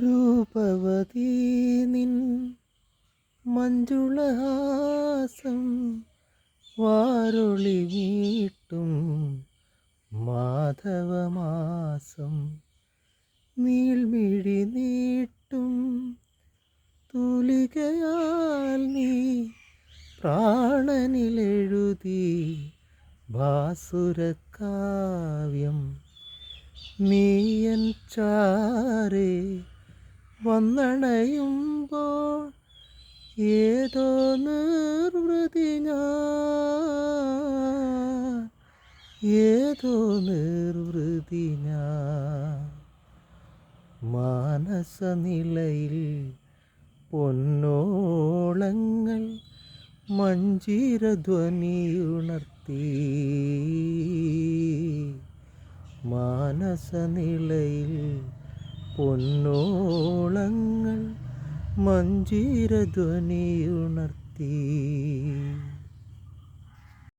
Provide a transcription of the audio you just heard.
രൂപവതീ നിൻ മഞ്ജുളഹാസം വാരൊളി വീട്ടും മാധവമാസം നീൾമിഴി നീട്ടും തൂലികയാൽ നീ പ്രാണനിലെഴുതി ഭാസുരക്കാവ്യം നീയൻ ചാരേ വന്നണയുമ്പോൾ ഏതോ നിർവൃതി ഏതോ നിർവൃതി മാനസനിലയിൽ പൊന്നോളങ്ങൾ മഞ്ജീരധ്വനിയുണർത്തി. മാനസനിലയിൽ പൊന്നോളങ്ങൾ മഞ്ജീരധ്വനിയുണർത്തി.